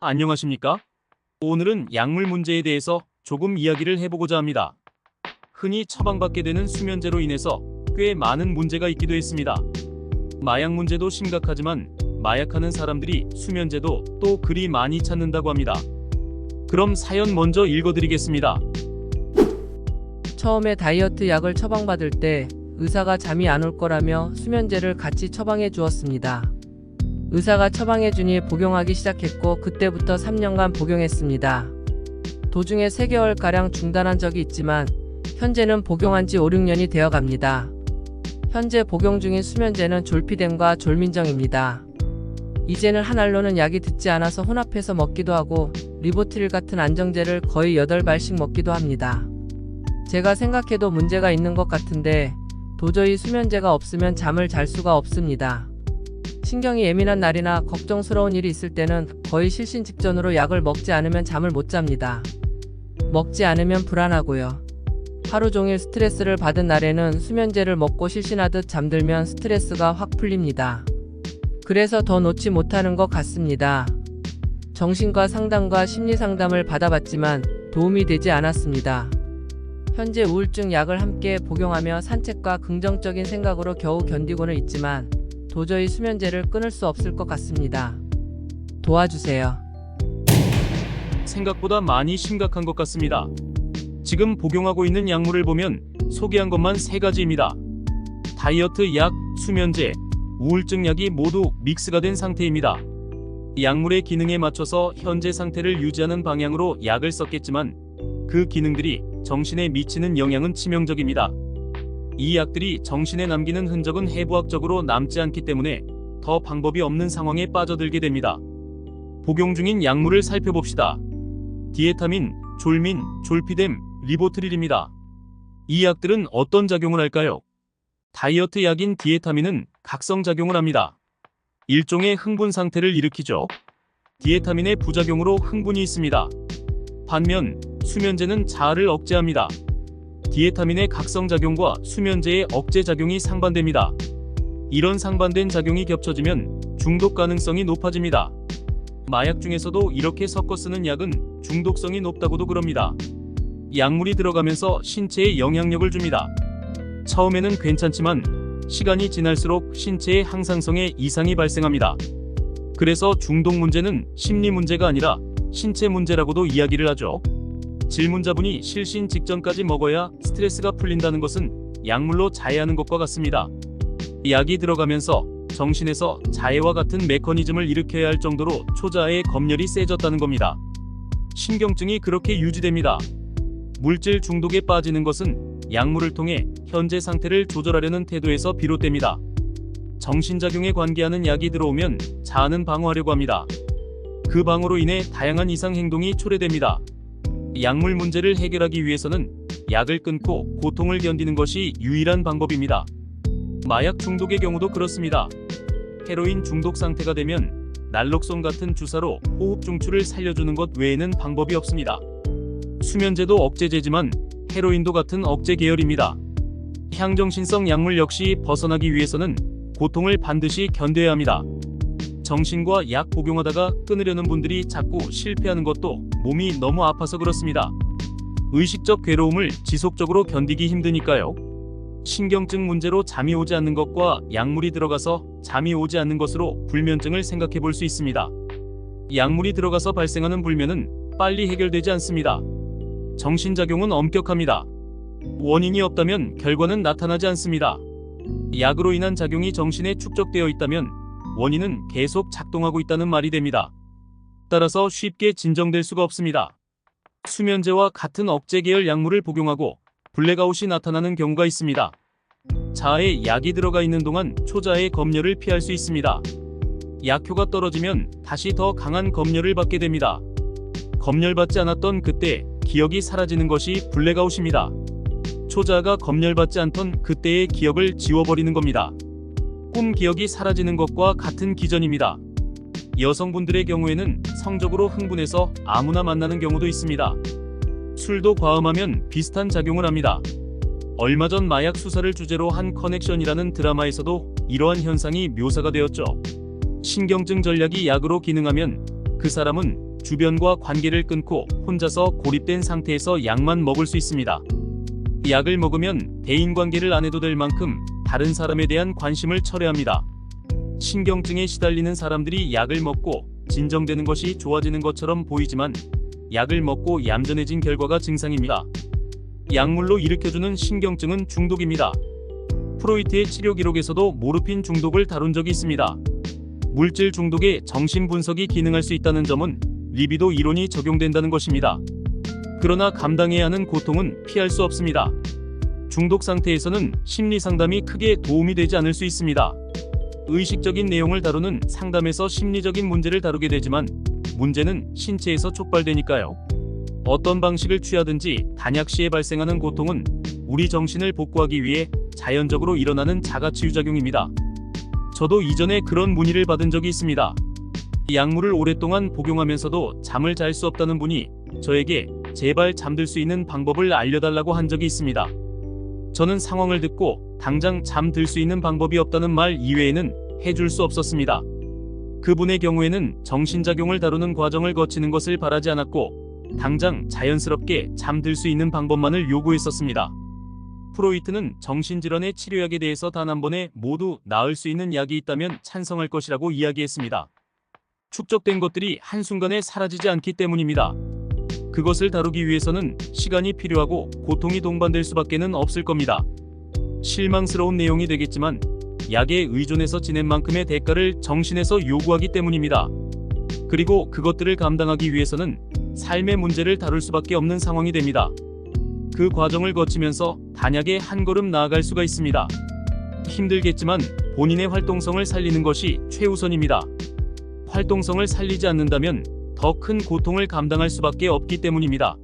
안녕하십니까? 오늘은 약물 문제에 대해서 조금 이야기를 해보고자 합니다. 흔히 처방받게 되는 수면제로 인해서 꽤 많은 문제가 있기도 했습니다. 마약 문제도 심각하지만 마약하는 사람들이 수면제도 또 그리 많이 찾는다고 합니다. 그럼 사연 먼저 읽어드리겠습니다. 처음에 다이어트 약을 처방받을 때 의사가 잠이 안 올 거라며 수면제를 같이 처방해 주었습니다. 의사가 처방해 주니 복용하기 시작했고 그때부터 3년간 복용했습니다. 도중에 3개월가량 중단한 적이 있지만 현재는 복용한 지 5, 6년이 되어 갑니다. 현재 복용 중인 수면제는 졸피뎀과 졸민정입니다. 이제는 한 알로는 약이 듣지 않아서 혼합해서 먹기도 하고 리보트릴 같은 안정제를 거의 8발씩 먹기도 합니다. 제가 생각해도 문제가 있는 것 같은데 도저히 수면제가 없으면 잠을 잘 수가 없습니다. 신경이 예민한 날이나 걱정스러운 일이 있을 때는 거의 실신 직전으로 약을 먹지 않으면 잠을 못 잡니다. 먹지 않으면 불안하고요. 하루 종일 스트레스를 받은 날에는 수면제를 먹고 실신하듯 잠들면 스트레스가 확 풀립니다. 그래서 더 놓지 못하는 것 같습니다. 정신과 상담과 심리 상담을 받아봤지만 도움이 되지 않았습니다. 현재 우울증 약을 함께 복용하며 산책과 긍정적인 생각으로 겨우 견디고는 있지만 도저히 수면제를 끊을 수 없을 것 같습니다. 도와주세요. 생각보다 많이 심각한 것 같습니다. 지금 복용하고 있는 약물을 보면 소개한 것만 세 가지입니다. 다이어트 약, 수면제, 우울증 약이 모두 믹스가 된 상태입니다. 약물의 기능에 맞춰서 현재 상태를 유지하는 방향으로 약을 썼겠지만 그 기능들이 정신에 미치는 영향은 치명적입니다. 이 약들이 정신에 남기는 흔적은 해부학적으로 남지 않기 때문에 더 방법이 없는 상황에 빠져들게 됩니다. 복용 중인 약물을 살펴봅시다. 디에타민, 졸민, 졸피뎀, 리보트릴입니다. 이 약들은 어떤 작용을 할까요? 다이어트 약인 디에타민은 각성 작용을 합니다. 일종의 흥분 상태를 일으키죠. 디에타민의 부작용으로 흥분이 있습니다. 반면 수면제는 자아를 억제합니다. 디에타민의 각성 작용과 수면제의 억제 작용이 상반됩니다. 이런 상반된 작용이 겹쳐지면 중독 가능성이 높아집니다. 마약 중에서도 이렇게 섞어 쓰는 약은 중독성이 높다고도 그럽니다. 약물이 들어가면서 신체에 영향력을 줍니다. 처음에는 괜찮지만 시간이 지날수록 신체의 항상성에 이상이 발생합니다. 그래서 중독 문제는 심리 문제가 아니라 신체 문제라고도 이야기를 하죠. 질문자분이 실신 직전까지 먹어야 스트레스가 풀린다는 것은 약물로 자해하는 것과 같습니다. 약이 들어가면서 정신에서 자해와 같은 메커니즘을 일으켜야 할 정도로 초자아의 검열이 세졌다는 겁니다. 신경증이 그렇게 유지됩니다. 물질 중독에 빠지는 것은 약물을 통해 현재 상태를 조절하려는 태도에서 비롯됩니다. 정신작용에 관계하는 약이 들어오면 자아는 방어하려고 합니다. 그 방어로 인해 다양한 이상 행동이 초래됩니다. 약물 문제를 해결하기 위해서는 약을 끊고 고통을 견디는 것이 유일한 방법입니다. 마약 중독의 경우도 그렇습니다. 헤로인 중독 상태가 되면 날록손 같은 주사로 호흡 중추를 살려주는 것 외에는 방법이 없습니다. 수면제도 억제제지만 헤로인도 같은 억제 계열입니다. 향정신성 약물 역시 벗어나기 위해서는 고통을 반드시 견뎌야 합니다. 정신과 약 복용하다가 끊으려는 분들이 자꾸 실패하는 것도 몸이 너무 아파서 그렇습니다. 의식적 괴로움을 지속적으로 견디기 힘드니까요. 신경증 문제로 잠이 오지 않는 것과 약물이 들어가서 잠이 오지 않는 것으로 불면증을 생각해 볼 수 있습니다. 약물이 들어가서 발생하는 불면은 빨리 해결되지 않습니다. 정신작용은 엄격합니다. 원인이 없다면 결과는 나타나지 않습니다. 약으로 인한 작용이 정신에 축적되어 있다면 원인은 계속 작동하고 있다는 말이 됩니다. 따라서 쉽게 진정될 수가 없습니다. 수면제와 같은 억제 계열 약물을 복용하고 블랙아웃이 나타나는 경우가 있습니다. 자아에 약이 들어가 있는 동안 초자의 검열을 피할 수 있습니다. 약효가 떨어지면 다시 더 강한 검열을 받게 됩니다. 검열받지 않았던 그때 기억이 사라지는 것이 블랙아웃입니다. 초자가 검열받지 않던 그때의 기억을 지워버리는 겁니다. 꿈 기억이 사라지는 것과 같은 기전입니다. 여성분들의 경우에는 성적으로 흥분해서 아무나 만나는 경우도 있습니다. 술도 과음하면 비슷한 작용을 합니다. 얼마 전 마약 수사를 주제로 한 커넥션이라는 드라마에서도 이러한 현상이 묘사가 되었죠. 신경증 전략이 약으로 기능하면 그 사람은 주변과 관계를 끊고 혼자서 고립된 상태에서 약만 먹을 수 있습니다. 약을 먹으면 대인 관계를 안 해도 될 만큼 다른 사람에 대한 관심을 철회합니다. 신경증에 시달리는 사람들이 약을 먹고 진정되는 것이 좋아지는 것처럼 보이지만 약을 먹고 얌전해진 결과가 증상입니다. 약물로 일으켜주는 신경증은 중독입니다. 프로이트의 치료 기록에서도 모르핀 중독을 다룬 적이 있습니다. 물질 중독에 정신 분석이 기능할 수 있다는 점은 리비도 이론이 적용된다는 것입니다. 그러나 감당해야 하는 고통은 피할 수 없습니다. 중독 상태에서는 심리 상담이 크게 도움이 되지 않을 수 있습니다. 의식적인 내용을 다루는 상담에서 심리적인 문제를 다루게 되지만 문제는 신체에서 촉발되니까요. 어떤 방식을 취하든지 단약 시에 발생하는 고통은 우리 정신을 복구하기 위해 자연적으로 일어나는 자가치유작용입니다. 저도 이전에 그런 문의를 받은 적이 있습니다. 약물을 오랫동안 복용하면서도 잠을 잘 수 없다는 분이 저에게 제발 잠들 수 있는 방법을 알려달라고 한 적이 있습니다. 저는 상황을 듣고 당장 잠들 수 있는 방법이 없다는 말 이외에는 해줄 수 없었습니다. 그분의 경우에는 정신작용을 다루는 과정을 거치는 것을 바라지 않았고 당장 자연스럽게 잠들 수 있는 방법만을 요구했었습니다. 프로이트는 정신질환의 치료약에 대해서 단 한 번에 모두 나을 수 있는 약이 있다면 찬성할 것이라고 이야기했습니다. 축적된 것들이 한순간에 사라지지 않기 때문입니다. 그것을 다루기 위해서는 시간이 필요하고 고통이 동반될 수밖에는 없을 겁니다. 실망스러운 내용이 되겠지만 약에 의존해서 지낸 만큼의 대가를 정신에서 요구하기 때문입니다. 그리고 그것들을 감당하기 위해서는 삶의 문제를 다룰 수밖에 없는 상황이 됩니다. 그 과정을 거치면서 단약에 한 걸음 나아갈 수가 있습니다. 힘들겠지만 본인의 활동성을 살리는 것이 최우선입니다. 활동성을 살리지 않는다면 더 큰 고통을 감당할 수밖에 없기 때문입니다.